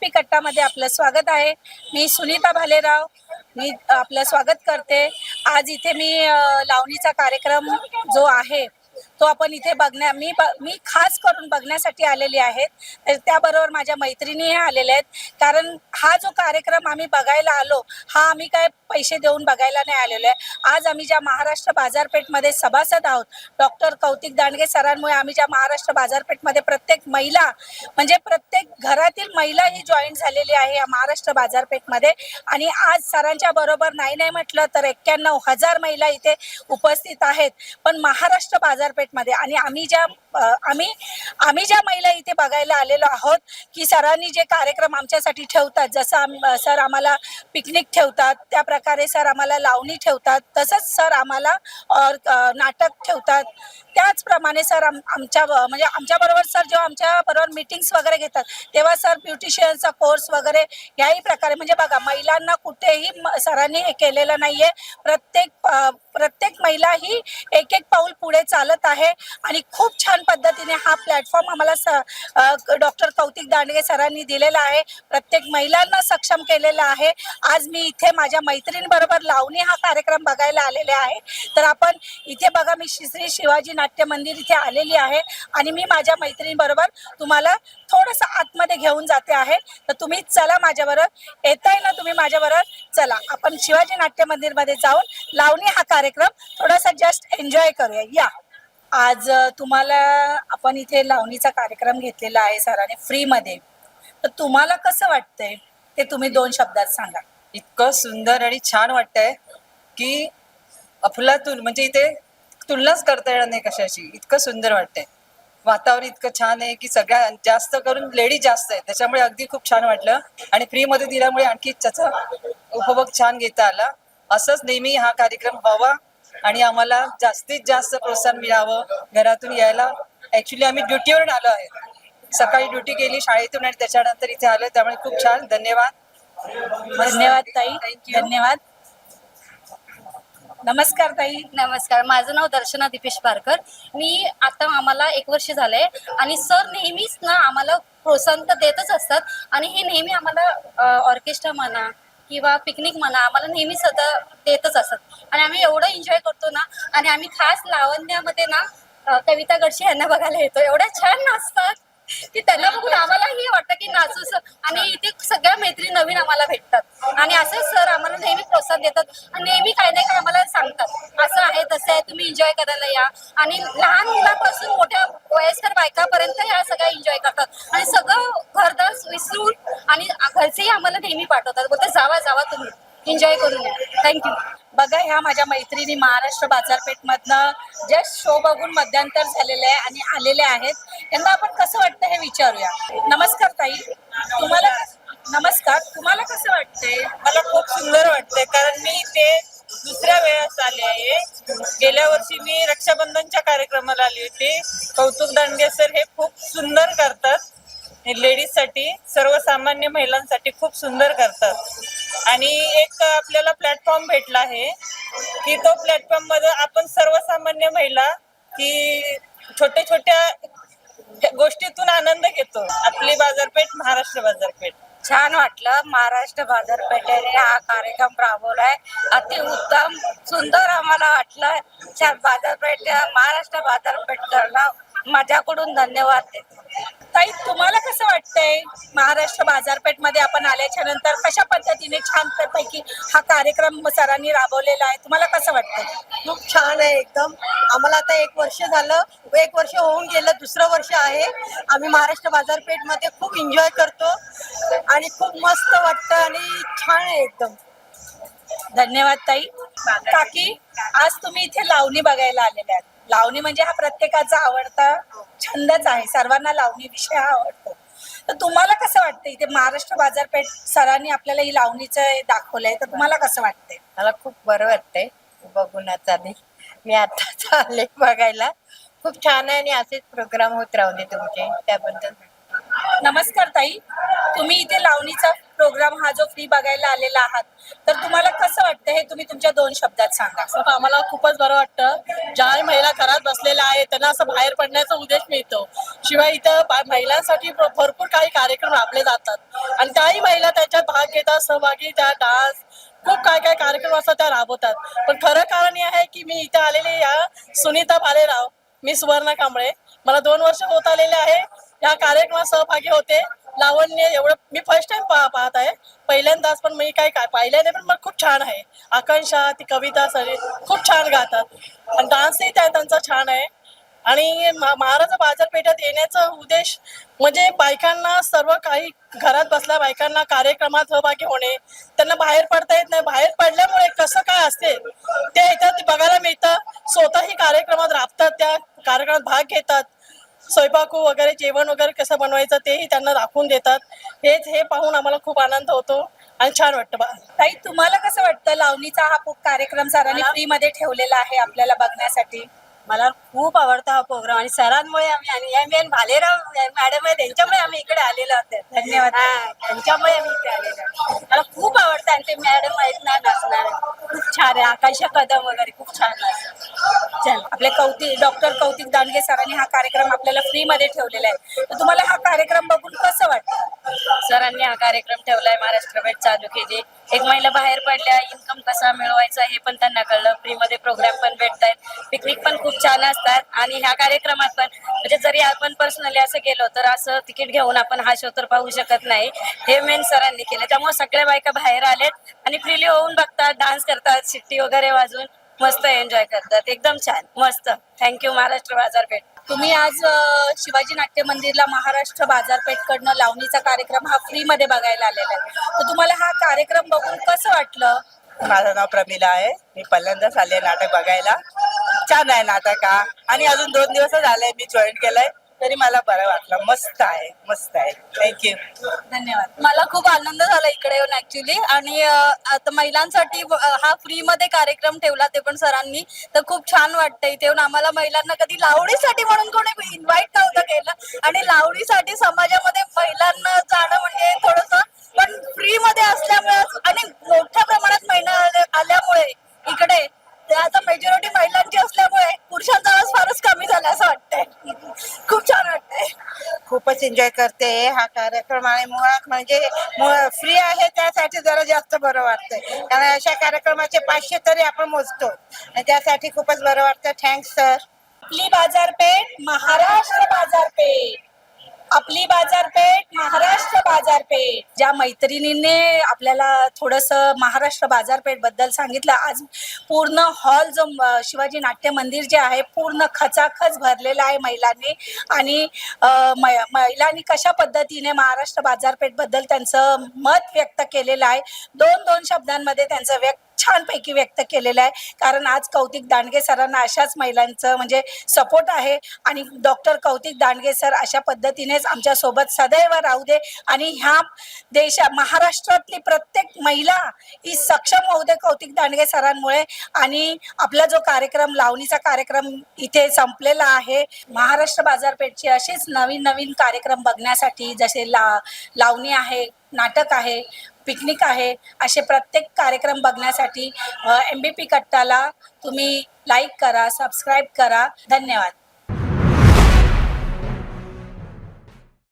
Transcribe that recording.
P कट्टामध्ये आपलं स्वागत आहे. मी सुनीता भालेराव. मी आपलं स्वागत करते. आज इथे मी लावणीचा कार्यक्रम जो आहे तो आपण इथे बघण्या मी ब मी खास करून बघण्यासाठी आलेली आहे तर त्याबरोबर माझ्या मैत्रिणीही आलेल्या आहेत. कारण हा जो कार्यक्रम आम्ही बघायला आलो हा आम्ही काय पैसे देऊन बघायला नाही आलेलो आहे. आज आम्ही ज्या महाराष्ट्र बाजारपेठमध्ये सभासद आहोत डॉक्टर कौतिक दांडगे सरांमुळे आम्ही ज्या महाराष्ट्र बाजारपेठमध्ये प्रत्येक महिला म्हणजे प्रत्येक घरातील महिला ही जॉईन झालेली आहे या महाराष्ट्र बाजारपेठमध्ये. आणि आज सरांच्या बरोबर नाही नाही म्हटलं तर एक्क्याण्णव हजार महिला इथे उपस्थित आहेत. पण महाराष्ट्र बाजारपेठ मध्ये. आणि आम्ही ज्या आम्ही आम्ही ज्या महिला इथे बघायला आलेलो आहोत की सरांनी जे कार्यक्रम आमच्यासाठी ठेवतात जसं आम सर आम्हाला पिकनिक ठेवतात त्या प्रकारे सर आम्हाला लावणी ठेवतात तसंच सर आम्हाला और नाटक ठेवतात. त्याचप्रमाणे सर आम आमच्या म्हणजे आमच्याबरोबर सर जेव्हा आमच्याबरोबर मीटिंग्स वगैरे घेतात तेव्हा सर ब्युटिशियनचा कोर्स वगैरे याही प्रकारे म्हणजे बघा महिलांना कुठेही सरांनी हे केलेलं आहे प्रत्येक प्रत्येक महिला ही एक एक पाऊल पुढे चालत आहे. आणि खूप छान पद्धतीने हा प्लॅटफॉर्म आम्हाला डॉक्टर कौतिक दांडगे सरांनी दिलेला आहे. प्रत्येक महिलांना सक्षम केलेला आहे. आज मी इथे माझ्या मैत्रिणीबरोबर लावणी हा कार्यक्रम बघायला आलेले आहे. तर आपण इथे बघा मी श्री श्री शिवाजी नाट्य मंदिर इथे आलेली आहे. आणि मी माझ्या मैत्रिणीबरोबर तुम्हाला थोडंसं आतमध्ये घेऊन जाते आहे. तर तुम्ही चला माझ्याबरोबर. येताय ना तुम्ही माझ्याबरोबर? चला आपण शिवाजी नाट्य मंदिरमध्ये जाऊन लावणी हा कार्यक्रम थोडासा जस्ट एन्जॉय करूया. या. आज तुम्हाला आपण इथे लावणीचा कार्यक्रम घेतलेला आहे सरांनी फ्रीमध्ये. तर तुम्हाला कसं वाटतंय? ते तुम्ही दोन शब्दात सांगा. इतकं सुंदर आणि छान वाटतंय की अफलातून म्हणजे इथे तुलनाच करता येणार नाही कशाची इतकं सुंदर वाटतंय. वातावरण इतकं छान आहे की सगळ्या जास्त करून लेडीज जास्त आहे त्याच्यामुळे अगदी खूप छान वाटलं. आणि फ्री मध्ये दिल्यामुळे आणखी त्याचा उपभोग छान घेता आला. असंच नेहमी हा कार्यक्रम व्हावा. आणि आम्हाला जास्तीत जास्त प्रोत्साहन मिळावं. घरातून यायला ऍक्च्युली आम्ही ड्युटीवरून आलो आहे. सकाळी ड्युटी केली शाळेतून आणि त्याच्यानंतर इथे आलो. त्यामुळे खूप छान. धन्यवाद. धन्यवाद ताई. थँक्यू धन्यवाद. नमस्कार ताई. नमस्कार. माझं नाव दर्शना दीपेश पारकर मी आता आम्हाला एक वर्ष झालंय आणि सर नेहमीच ना आम्हाला प्रोत्साहन तर देतच असतात आणि हे नेहमी आम्हाला ऑर्केस्ट्रा म्हणा किंवा पिकनिक म्हणा आम्हाला नेहमी सदा देतच असत. आणि आम्ही एवढं एन्जॉय करतो ना आणि आम्ही खास लावण्यामध्ये ना कविता गडशी यांना बघायला येतो. एवढ्या छान नाचतात की त्यांना बघून आम्हालाही वाटतं की नाचूस. आणि इथे सगळ्या मैत्री नवीन आम्हाला भेटतात. आणि असंच सर आम्हाला नेहमी प्रोत्साहन देतात. आणि नेहमी काही नाही काय आम्हाला सांगतात. तुम्ही एन्जॉय करायला या. आणि लहान मुलापासून मोठ्या वयस्कर बायकापर्यंत ह्या सगळ्या एन्जॉय करतात. आणि सगळं घरदार विसरून आणि घरचेही आम्हाला नेहमी पाठवतात. बोलतात जावा जावा तुम्ही. एन्जॉय करून या. थँक्यू बघा ह्या माझ्या मैत्रिणी महाराष्ट्र बाजारपेठमधनं जस्ट शो बघून मध्यांतर झालेले आहे आणि आलेले आहेत त्यांना आपण कसं वाटतं हे विचारूया. नमस्कार ताई. तुम्हाला नमस्कार. तुम्हाला कसं वाटतंय? मला खूप सुंदर वाटतंय कारण मी इथे दुसऱ्या वेळेस आले आहे. गेल्या वर्षी मी रक्षाबंधनच्या कार्यक्रमाला आली होती. कौतुक दांडगे सर हे खूप सुंदर करतात. लेडीजसाठी सर्वसामान्य महिलांसाठी खूप सुंदर करतात. आणि एक आपल्याला प्लॅटफॉर्म भेटला आहे की तो प्लॅटफॉर्ममध्ये आपण सर्वसामान्य महिला की छोट्या छोट्या गोष्टीतून आनंद घेतो. आपली बाजारपेठ महाराष्ट्र बाजारपेठ. छान वाटलं. महाराष्ट्र बाजारपेठेने हा कार्यक्रम राबवलाय. अतिउत्तम सुंदर आम्हाला वाटलं. छान बाजारपेठ महाराष्ट्र बाजारपेठ करणं. माझ्याकडून धन्यवाद. देते ताई तुम्हाला कसं वाटतं महाराष्ट्र बाजारपेठमध्ये आपण आल्याच्यानंतर कशा पद्धतीने छान पैकी हा कार्यक्रम सरांनी राबवलेला आहे? तुम्हाला कसं वाटतंय? खूप छान आहे एकदम. आम्हाला आता एक वर्ष झालं. एक वर्ष होऊन गेलं दुसरं वर्ष आहे. आम्ही महाराष्ट्र बाजारपेठमध्ये खूप एन्जॉय करतो. आणि खूप मस्त वाटतं आणि छान आहे एकदम. धन्यवाद ताई. काकी आज तुम्ही इथे लावणी बघायला आलेल्या आहेत. लावणी म्हणजे हा प्रत्येकाचा आवडता छंदच आहे. सर्वांना लावणी विषय हा आवडतो. तर तुम्हाला कसं वाटतं इथे महाराष्ट्र बाजारपेठ सरांनी आपल्याला ही लावणीचं दाखवलंय तर तुम्हाला कसं वाटतंय? मला खूप बरं वाटतंय. बघून आता मी मी आताच आले बघायला. खूप छान आहे आणि असेच प्रोग्राम होत राहू दे तुमचे. त्याबद्दल नमस्कार ताई. तुम्ही इथे लावणीचा प्रोग्राम हा जो फ्री बघायला आलेला आहात तर तुम्हाला कसं वाटतं हे तुम्ही तुमच्या दोन शब्दात सांगा. असं आम्हाला खूपच बरं वाटतं. ज्या महिला घरात बसलेल्या आहेत त्यांना असं बाहेर पडण्याचा उद्देश मिळतो. शिवाय इथं महिलांसाठी भरपूर काही कार्यक्रम राबले जातात. आणि त्याही महिला त्याच्यात भाग घेतात सहभागी त्या डान्स खूप काय काय कार्यक्रम असतात त्या राबवतात. पण खरं कारण हे आहे की मी इथं आलेले या सुनीता भालेराव मी सुवर्णा कांबळे. मला दोन वर्ष होत आलेले आहे. या कार्यक्रमात सहभागी होते. लावण्य एवढं मी फर्स्ट टाइम पा पाहत आहे. पहिल्यांदाच पण मी काय काय पाहिलं नाही पण मग खूप छान आहे. आकांक्षा ती कविता सरी खूप छान गातात. आणि डान्सही त्या त्यांचा छान आहे. आणि महाराज बाजारपेठेत येण्याचा उद्देश म्हणजे बायकांना सर्व काही घरात बसल्या बायकांना कार्यक्रमात सहभागी होणे. त्यांना बाहेर पडता येत नाही. बाहेर पडल्यामुळे कसं काय असते? ते येतात बघायला मिळतं. स्वतःही कार्यक्रमात राबतात त्या कार्यक्रमात भाग घेतात. स्वयंपाकू वगैरे जेवण वगैरे कसं बनवायचं तेही त्यांना दाखवून देतात. हेच हे पाहून आम्हाला खूप आनंद होतो आणि छान वाटतं बा. ताई तुम्हाला कसं वाटतं? लावणीचा हा खूप कार्यक्रम सरांनी फ्री मध्ये ठेवलेला आहे आपल्याला बघण्यासाठी. मला खूप आवडता हा प्रोग्राम आणि सरांमुळे आम्ही आणि एम एन भालेराव मॅडम आहे त्यांच्यामुळे आम्ही इकडे आलेलो आहोत. धन्यवाद. हा, त्यांच्यामुळे आम्ही इकडे आलेलो. मला खूप आवडतं आणि ते मॅडम आहेत ना नाचणार खूप छान आहे आकांक्षा कदम वगैरे खूप छान चल आपले कौतिक डॉक्टर कौतिक दांडगे सरांनी हा कार्यक्रम आपल्याला फ्री मध्ये ठेवलेला आहे. तर तुम्हाला हा कार्यक्रम बघून कसं वाटतं? सरांनी हा कार्यक्रम ठेवलाय महाराष्ट्र भेट चालू केली एक महिला बाहेर पडल्या इन्कम कसा मिळवायचा हे पण त्यांना कळलं. फ्री मध्ये प्रोग्राम पण भेटतायत. पिकनिक पण खूप छान असतात. आणि ह्या कार्यक्रमात पण म्हणजे जरी आपण पर्सनली असं गेलो तर असं तिकीट घेऊन आपण हा शो तर पाहू शकत नाही. हे मेन सरांनी केलं. त्यामुळे सगळ्या बायका बाहेर आलेत आणि फ्रीली होऊन बघतात डान्स करतात शिट्टी वगैरे वाजून मस्त एन्जॉय करतात. एकदम छान. मस्त. थँक्यू महाराष्ट्र बाजारपेठ तुम्ही आज शिवाजी नाट्य मंदिरला महाराष्ट्र बाजारपेठकडनं लावणीचा कार्यक्रम हा फ्री मध्ये बघायला आलेला आहे. तर तुम्हाला हा कार्यक्रम बघून कसं वाटलं? माझं नाव प्रमिला आहे. मी पहिल्यांदाच आले नाटक बघायला. छान आहे नाटक हा. आणि अजून दोन दिवस झाले मी जॉईन केलंय. तरी मला बरं वाटलं. मस्त आहे मस्त आहे. थँक्यू धन्यवाद. मला खूप आनंद झाला इकडे येऊन ऍक्च्युली आणि अं, आता महिलांसाठी अं, हा फ्री मध्ये कार्यक्रम ठेवला ते पण सरांनी. तर खूप छान वाटतं इथे येऊन. आम्हाला महिलांना कधी लावणीसाठी म्हणून कोणी इन्व्हाइट नव्हतं केलं. आणि लावणीसाठी समाजामध्ये महिलांना जाणं म्हणजे थोडस पण फ्री मध्ये असल्यामुळे आणि मोठ्या प्रमाणात महिला आल्या- इकडे ते आता मेजॉरिटी महिलांची असल्यामुळे पुरुषांचा आवाज फारच कमी झाला असं वाटतंय खूप छान वाटतंय खूपच एन्जॉय करते. हा कार्यक्रम आणि मुळात म्हणजे फ्री आहे त्यासाठी जरा जास्त बरं वाटतंय. कारण अशा कार्यक्रमाचे पाचशे तरी आपण मोजतो. आणि त्यासाठी खूपच बरं वाटतं थँक्स सर आपली बाजारपेठ महाराष्ट्र बाजारपेठ. आपली बाजारपेठ महाराष्ट्र बाजारपेठ. ज्या मैत्रिणींनी आपल्याला थोडस महाराष्ट्र बाजारपेठबद्दल सांगितलं आज पूर्ण हॉल जो शिवाजी नाट्य मंदिर जे आहे पूर्ण खचाखच भरलेलं आहे महिलांनी. आणि मै- महिलांनी कशा पद्धतीने महाराष्ट्र बाजारपेठबद्दल त्यांचं मत व्यक्त केलेलं आहे दोन दोन शब्दांमध्ये त्यांचं व्यक्त छानपैकी व्यक्त केलेलं आहे. कारण आज कौतिक दांडगे सरांना अशाच महिलांचं म्हणजे सपोर्ट आहे आणि डॉक्टर कौतिक दांडगे सर अशा पद्धतीनेच आमच्यासोबत सदैव राहू दे आणि ह्या देशा महाराष्ट्रातली प्रत्येक महिला ही सक्षम होऊ दे कौतिक दांडगे सरांमुळे. आणि आपला जो कार्यक्रम लावणीचा कार्यक्रम इथे संपलेला आहे. महाराष्ट्र बाजारपेठची असेच नवीन नवीन कार्यक्रम बघण्यासाठी जसे ला लावणी आहे नाटक आहे पिकनिक आहे असे प्रत्येक कार्यक्रम बघण्यासाठी एम बी पी कट्टाला तुम्ही लाईक करा सबस्क्राईब करा. धन्यवाद.